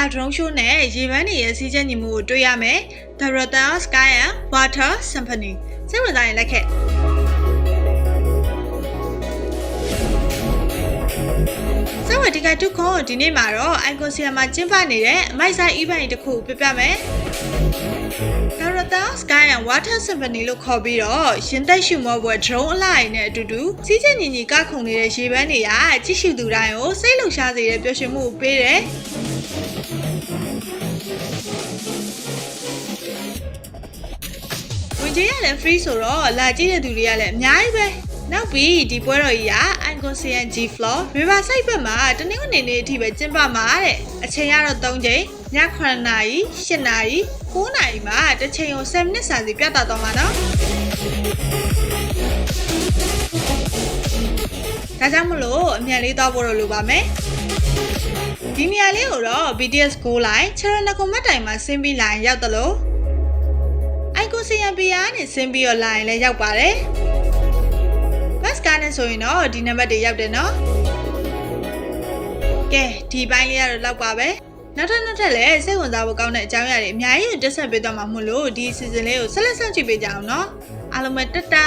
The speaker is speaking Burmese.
စာ drone show နဲ့ရေပန်းတွေရဲ့စီးကျက်ညီမှုကိုတွေ့ရမယ် The Rotterdam Sky and Water Symphony စိတ်ဝင်စားရင်လက်ခဲ့စဝတီကတုခွန်ဒီနေ့မှာတော့ Icon Sierra မှာကျင်းပနေတဲ့အမိုက်ဆိုင် event တစ်ခုကိုပြပြမယ် Rotterdam Sky and Water Symphony လို့ခေါ်ပြီးတော့ရှင်သက်ရှုမောပွဲ drone အလိုက်နဲ့အတူတူစီးကျက်ညီညီကခုန်နေတဲ့ရေပန်းတွေကကြည့်ရှုသူတိုင်းကိုစိတ်လှုပ်ရှားစေတဲ့ပျော်ရွှင်မှုကိုပေးတယ် ဝင်ကြီးရလည်း free ဆိုတော့လာကြည့်တဲ့သူတွေကလည်းအများကြီးပဲနောက်ပြီးဒီပွဲတော်ကြီးက Icon CNG Floor Riverside ဘက်မှာတနင်္ဂနွေနေ့အထိပဲကျင်းပမှာတဲ့အချိန်ကတော့3ချိန်ည9နာရီ10နာရီ9နာရီမှာတစ်ချိန်ကို7မိနစ်စာစီပြတ်တာတော့မှာနော်ဒါကြောင့်မလို့အမြန်လေးတော့ဖို့တော့လိုပါမယ်ဒီနေရာလေးကိုတော့ BTS Go Line ချရနကွန်မတ်တိုင်မှာဆင်းပြီးလာရင်ရောက်တယ်လို့အိုင်ကို စီယံပီယာနဲ့ဆင်းပြီးတော့လာရင်လည်းရောက်ပါတယ်ဘတ်စကားနဲ့ဆိုရင်တော့ဒီနံပါတ်တွေရောက်တယ်နော်ကဲဒီပိုင်းလေးကတော့လောက်ပါပဲနောက်ထပ်နောက်ထပ်လည်းစိတ်ဝင်စားဖို့ကောင်းတဲ့အကြောင်းအရာတွေအများကြီးတက်ဆက်ပေးသွားမှာမို့လို့ဒီ season လေးကိုဆက်လက်ဆက်ကြည့်ပေးကြအောင်နော်အားလုံးပဲတက်တာ